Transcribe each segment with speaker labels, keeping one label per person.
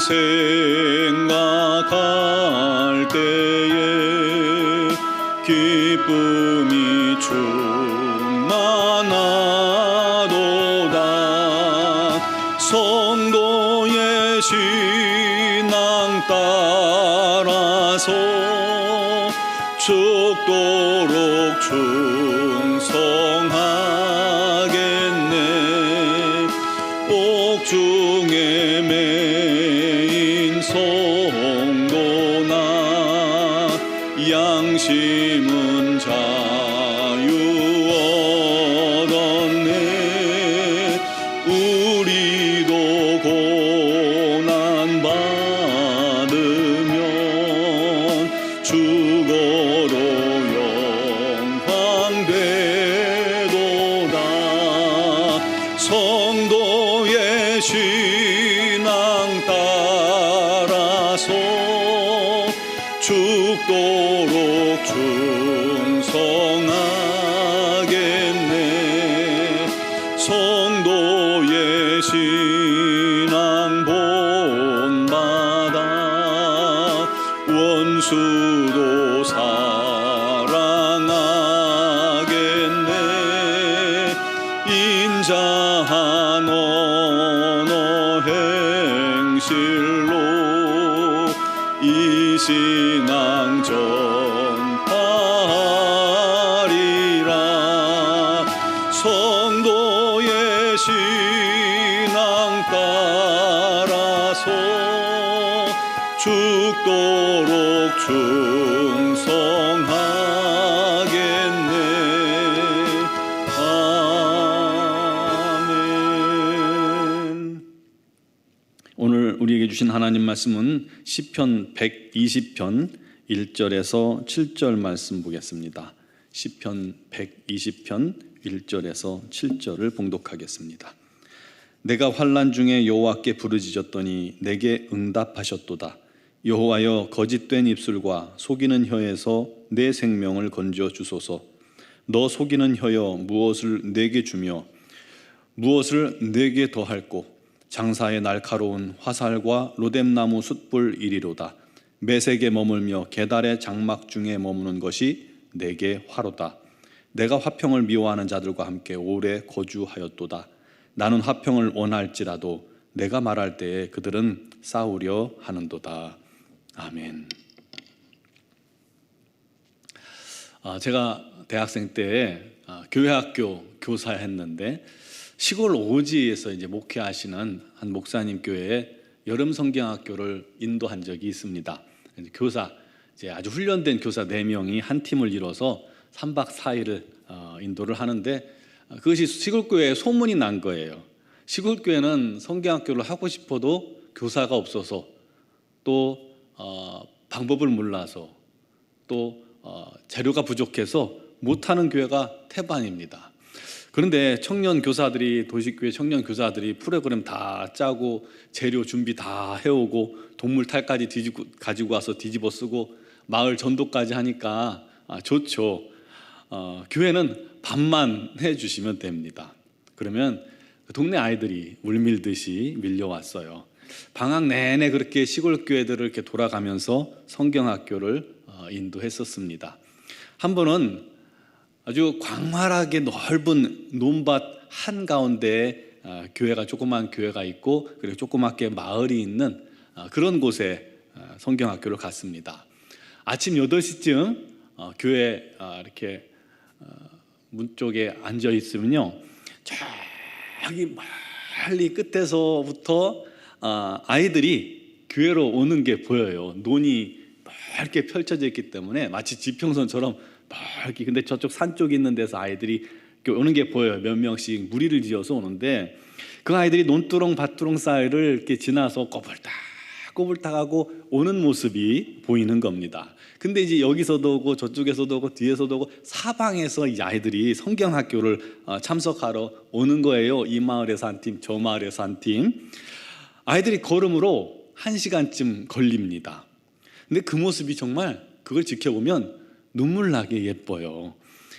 Speaker 1: 생각할 때에 기쁨이 충만하도다. 충성하겠네. 옥중에 매 성도의 신앙 따 언어 행실로 이 신앙 전 우리에게 주신 하나님 말씀은 시편 120편 1절에서 7절 말씀 보겠습니다. 시편 120편 1절에서 7절을 봉독하겠습니다. 내가 환난 중에 여호와께 부르짖었더니 내게 응답하셨도다. 여호와여 거짓된 입술과 속이는 혀에서 내 생명을 건져 주소서. 너 속이는 혀여 무엇을 내게 주며 무엇을 내게 더할꼬 장사의 날카로운 화살과 로뎀나무 숯불 이리로다. 매색에 머물며 계달의 장막 중에 머무는 것이 내게 화로다. 내가 화평을 미워하는 자들과 함께 오래 거주하였도다. 나는 화평을 원할지라도 내가 말할 때에 그들은 싸우려 하는도다. 아멘. 아, 제가 대학생 때 아, 교회 학교 교사했는데 시골 오지에서 이제 목회하시는 한 목사님 교회에 여름 성경학교를 인도한 적이 있습니다. 교사 이제 아주 훈련된 교사 네 명이 한 팀을 이뤄서 3박 4일을 어, 인도를 하는데 어, 그것이 시골 교회에 소문이 난 거예요. 시골 교회는 성경학교를 하고 싶어도 교사가 없어서 또 어, 방법을 몰라서 또 어, 재료가 부족해서 못하는 교회가 태반입니다. 그런데 청년 교사들이 도시교회 청년 교사들이 프로그램 다 짜고 재료 준비 다 해오고 동물 탈까지 뒤지고 가지고 와서 뒤집어 쓰고 마을 전도까지 하니까 아, 좋죠. 어, 교회는 밥만 해주시면 됩니다. 그러면 그 동네 아이들이 물밀듯이 밀려왔어요. 방학 내내 그렇게 시골 교회들을 이렇게 돌아가면서 성경학교를 어, 인도했었습니다. 한 번은 아주 광활하게 넓은 논밭 한 가운데 아, 교회가 조그만 교회가 있고 그리고 조그맣게 마을이 있는 아, 그런 곳에 아, 성경학교를 갔습니다. 아침 8시쯤 어, 교회 아, 이렇게 어, 문 쪽에 앉아 있으면요. 저기 멀리 끝에서부터 아, 아이들이 교회로 오는 게 보여요. 논이 넓게 펼쳐져 있기 때문에 마치 지평선처럼 멀게 근데 저쪽 산 쪽에 있는 데서 아이들이 오는 게 보여요. 몇 명씩 무리를 지어서 오는데 그 아이들이 논두렁 밭두렁 사이를 이렇게 지나서 꼬불딱 꼬불딱하고 오는 모습이 보이는 겁니다. 근데 이제 여기서도 오고 저쪽에서도 오고 뒤에서도 오고 사방에서 이 아이들이 성경 학교를 어, 참석하러 오는 거예요. 이 마을에서 한 팀, 저 마을에서 한 팀. 아이들이 걸음으로 한 시간쯤 걸립니다. 근데 그 모습이 정말 그걸 지켜보면 눈물 나게 예뻐요.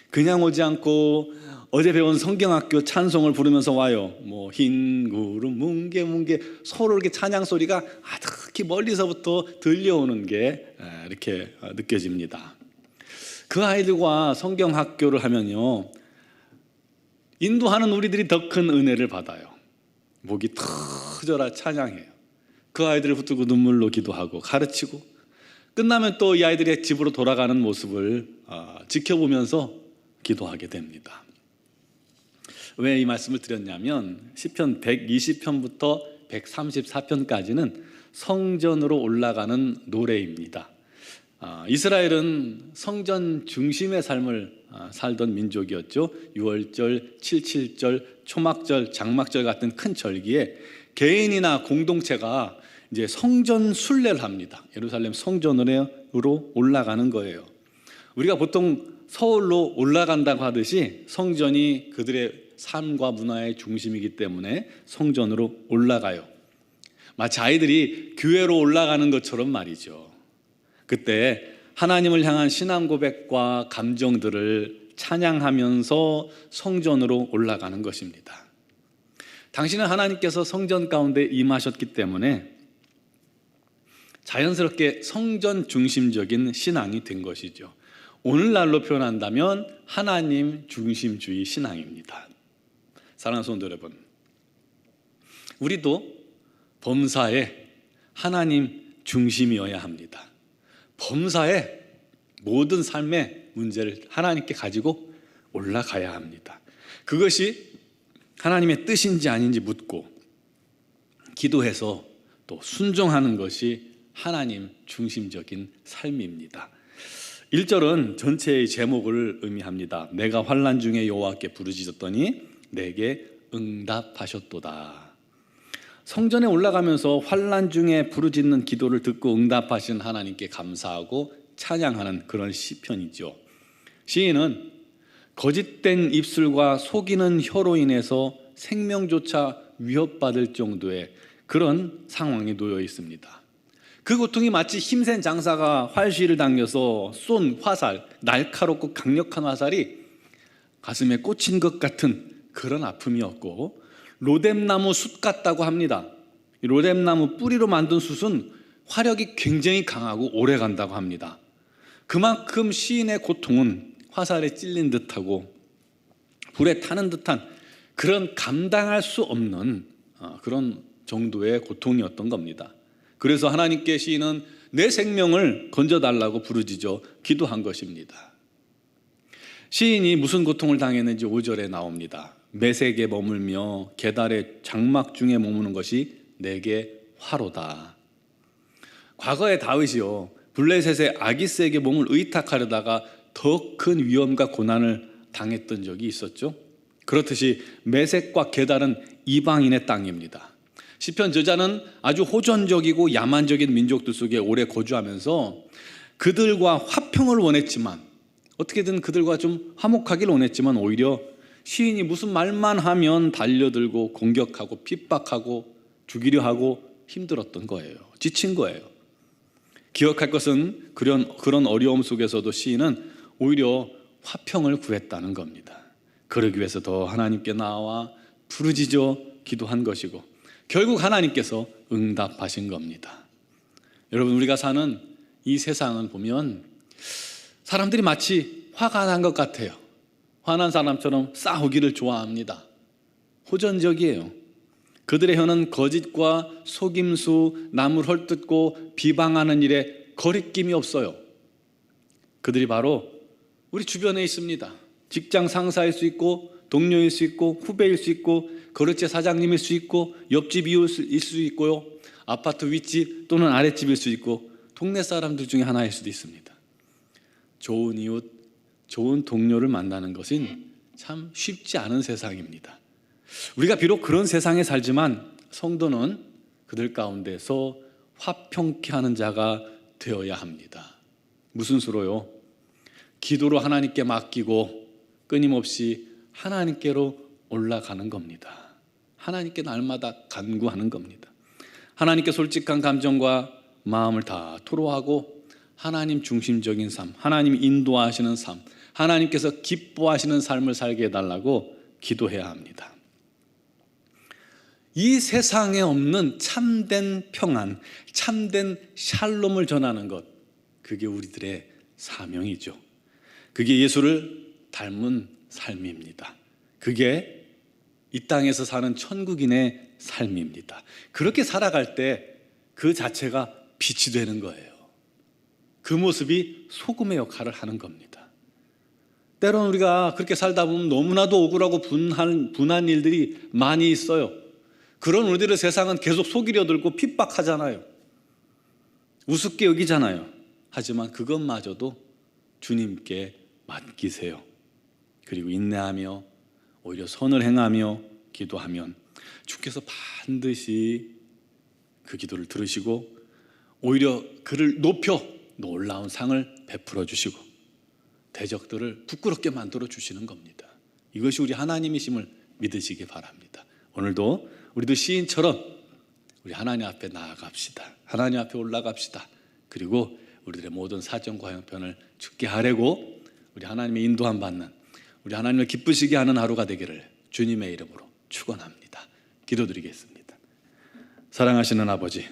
Speaker 1: 그냥 오지 않고 어제 배운 성경학교 찬송을 부르면서 와요. 뭐 흰 구름 뭉게 뭉게 서로 이렇게 찬양 소리가 아득히 멀리서부터 들려오는 게 이렇게 느껴집니다. 그 아이들과 성경학교를 하면요. 인도하는 우리들이 더 큰 은혜를 받아요. 목이 터져라 찬양해요. 그 아이들을 붙들고 눈물로 기도하고 가르치고 끝나면 또 이 아이들의 집으로 돌아가는 모습을 아, 지켜보면서 기도하게 됩니다. 왜 이 말씀을 드렸냐면 시편 120편부터 134편까지는 성전으로 올라가는 노래입니다. 아, 이스라엘은 성전 중심의 삶을 아, 살던 민족이었죠. 6월절, 77절, 초막절, 장막절 같은 큰 절기에 개인이나 공동체가 이제 성전 순례를 합니다. 예루살렘 성전으로 올라가는 거예요. 우리가 보통 서울로 올라간다고 하듯이 성전이 그들의 삶과 문화의 중심이기 때문에 성전으로 올라가요. 마치 아이들이 교회로 올라가는 것처럼 말이죠. 그때 하나님을 향한 신앙 고백과 감정들을 찬양하면서 성전으로 올라가는 것입니다. 당신은 하나님께서 성전 가운데 임하셨기 때문에 자연스럽게 성전 중심적인 신앙이 된 것이죠. 오늘날로 표현한다면 하나님 중심주의 신앙입니다. 사랑하는 성도 여러분, 우리도 범사에 하나님 중심이어야 합니다. 범사에 모든 삶의 문제를 하나님께 가지고 올라가야 합니다. 그것이 하나님의 뜻인지 아닌지 묻고 기도해서 또 순종하는 것이 하나님 중심적인 삶입니다. 1절은 전체의 제목을 의미합니다. 내가 환란 중에 여호와께 부르짖었더니 내게 응답하셨도다. 성전에 올라가면서 환란 중에 부르짖는 기도를 듣고 응답하신 하나님께 감사하고 찬양하는 그런 시편이죠. 시인은 거짓된 입술과 속이는 혀로 인해서 생명조차 위협받을 정도의 그런 상황에 놓여 있습니다. 그 고통이 마치 힘센 장사가 활시를 당겨서 쏜 화살, 날카롭고 강력한 화살이 가슴에 꽂힌 것 같은 그런 아픔이었고 로뎀나무 숯 같다고 합니다. 로뎀나무 뿌리로 만든 숯은 화력이 굉장히 강하고 오래 간다고 합니다. 그만큼 시인의 고통은 화살에 찔린 듯하고 불에 타는 듯한 그런 감당할 수 없는 어, 그런 정도의 고통이었던 겁니다. 그래서 하나님께 시인은 내 생명을 건져달라고 부르짖어 기도한 것입니다. 시인이 무슨 고통을 당했는지 5절에 나옵니다. 매색에 머물며 계달의 장막 중에 머무는 것이 내게 화로다. 과거의 다윗이요 블레셋의 아기스에게 몸을 의탁하려다가 더 큰 위험과 고난을 당했던 적이 있었죠. 그렇듯이 매색과 계달은 이방인의 땅입니다. 시편 저자는 아주 호전적이고 야만적인 민족들 속에 오래 거주하면서 그들과 화평을 원했지만 어떻게든 그들과 좀 화목하길 원했지만 오히려 시인이 무슨 말만 하면 달려들고 공격하고 핍박하고 죽이려 하고 힘들었던 거예요. 지친 거예요. 기억할 것은 그런 그런 어려움 속에서도 시인은 오히려 화평을 구했다는 겁니다. 그러기 위해서 더 하나님께 나와 부르짖어 기도한 것이고 결국 하나님께서 응답하신 겁니다. 여러분 우리가 사는 이 세상은 보면 사람들이 마치 화가 난 것 같아요. 화난 사람처럼 싸우기를 좋아합니다. 호전적이에요. 그들의 혀는 거짓과 속임수, 남을 헐뜯고 비방하는 일에 거리낌이 없어요. 그들이 바로 우리 주변에 있습니다. 직장 상사일 수 있고 동료일 수 있고 후배일 수 있고 거래처 사장님일 수 있고 옆집 이웃일 수 있고요. 아파트 윗집 또는 아랫집일 수 있고 동네 사람들 중에 하나일 수도 있습니다. 좋은 이웃, 좋은 동료를 만나는 것은 참 쉽지 않은 세상입니다. 우리가 비록 그런 세상에 살지만 성도는 그들 가운데서 화평케 하는 자가 되어야 합니다. 무슨 수로요? 기도로 하나님께 맡기고 끊임없이 하나님께로 올라가는 겁니다. 하나님께 날마다 간구하는 겁니다. 하나님께 솔직한 감정과 마음을 다 토로하고 하나님 중심적인 삶, 하나님 인도하시는 삶, 하나님께서 기뻐하시는 삶을 살게 해달라고 기도해야 합니다. 이 세상에 없는 참된 평안, 참된 샬롬을 전하는 것, 그게 우리들의 사명이죠. 그게 예수를 닮은 삶입니다. 그게 이 땅에서 사는 천국인의 삶입니다. 그렇게 살아갈 때 그 자체가 빛이 되는 거예요. 그 모습이 소금의 역할을 하는 겁니다. 때로는 우리가 그렇게 살다 보면 너무나도 억울하고 분한, 분한 일들이 많이 있어요. 그런 우리들의 세상은 계속 속이려 들고 핍박하잖아요. 우습게 여기잖아요. 하지만 그것마저도 주님께 맡기세요. 그리고 인내하며 오히려 선을 행하며 기도하면 주께서 반드시 그 기도를 들으시고 오히려 그를 높여 놀라운 상을 베풀어 주시고 대적들을 부끄럽게 만들어 주시는 겁니다. 이것이 우리 하나님이심을 믿으시기 바랍니다. 오늘도 우리도 시인처럼 우리 하나님 앞에 나아갑시다. 하나님 앞에 올라갑시다. 그리고 우리들의 모든 사정과 형편을 죽게 하려고 우리 하나님의 인도함 받는 우리 하나님을 기쁘시게 하는 하루가 되기를 주님의 이름으로 축원합니다. 기도드리겠습니다. 사랑하시는 아버지,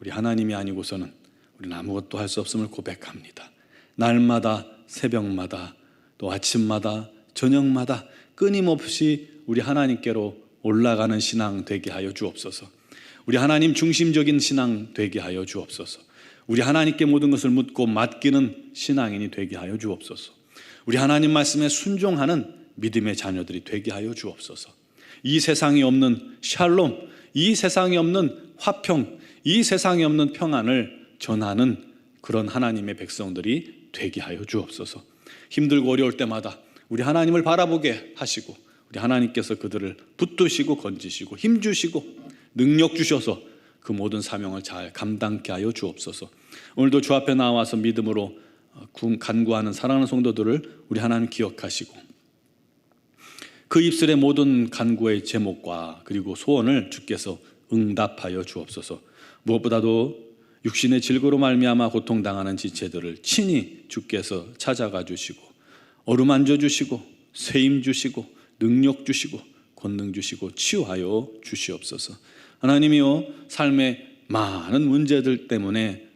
Speaker 1: 우리 하나님이 아니고서는 우리는 아무것도 할 수 없음을 고백합니다. 날마다 새벽마다 또 아침마다 저녁마다 끊임없이 우리 하나님께로 올라가는 신앙 되게 하여 주옵소서. 우리 하나님 중심적인 신앙 되게 하여 주옵소서. 우리 하나님께 모든 것을 묻고 맡기는 신앙인이 되게 하여 주옵소서. 우리 하나님 말씀에 순종하는 믿음의 자녀들이 되게 하여 주옵소서. 이 세상에 없는 샬롬, 이 세상에 없는 화평, 이 세상에 없는 평안을 전하는 그런 하나님의 백성들이 되게 하여 주옵소서. 힘들고 어려울 때마다 우리 하나님을 바라보게 하시고 우리 하나님께서 그들을 붙드시고 건지시고 힘 주시고 능력 주셔서 그 모든 사명을 잘 감당케 하여 주옵소서. 오늘도 주 앞에 나와서 믿음으로 간구하는 사랑하는 성도들을 우리 하나님 기억하시고 그 입술의 모든 간구의 제목과 그리고 소원을 주께서 응답하여 주옵소서. 무엇보다도 육신의 질고로 말미암아 고통 당하는 지체들을 친히 주께서 찾아가 주시고 어루만져 주시고 쇠임 주시고 능력 주시고 권능 주시고 치유하여 주시옵소서. 하나님이요 삶의 많은 문제들 때문에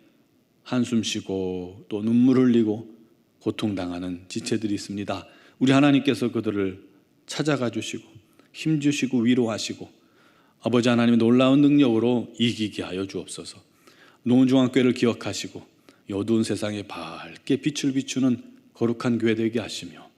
Speaker 1: 한숨 쉬고 또 눈물 흘리고 고통당하는 지체들이 있습니다. 우리 하나님께서 그들을 찾아가 주시고 힘 주시고 위로하시고 아버지 하나님의 놀라운 능력으로 이기게 하여 주옵소서. 노은중앙교회를 기억하시고 여두운 세상에 밝게 빛을 비추는 거룩한 교회 되게 하시며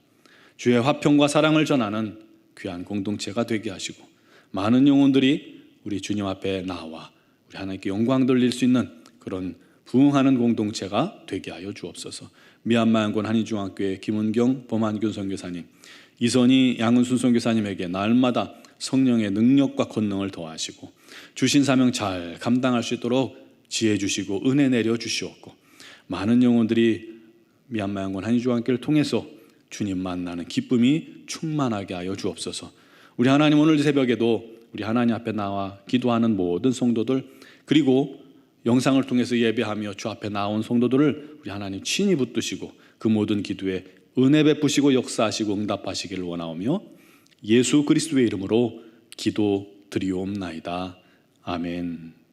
Speaker 1: 주의 화평과 사랑을 전하는 귀한 공동체가 되게 하시고 많은 영혼들이 우리 주님 앞에 나와 우리 하나님께 영광 돌릴 수 있는 그런 부흥하는 공동체가 되게 하여 주옵소서. 미얀마 양권 한인중앙교회 김은경 범한균 선교사님 이선희 양은순 선교사님에게 날마다 성령의 능력과 권능을 더하시고 주신 사명 잘 감당할 수 있도록 지혜 주시고 은혜 내려 주시옵고 많은 영혼들이 미얀마 양권 한인중앙교를 통해서 주님 만나는 기쁨이 충만하게 하여 주옵소서. 우리 하나님 오늘 새벽에도 우리 하나님 앞에 나와 기도하는 모든 성도들 그리고 영상을 통해서 예배하며 주 앞에 나온 성도들을 우리 하나님 친히 붙드시고 그 모든 기도에 은혜 베푸시고 역사하시고 응답하시기를 원하오며 예수 그리스도의 이름으로 기도 드리옵나이다. 아멘.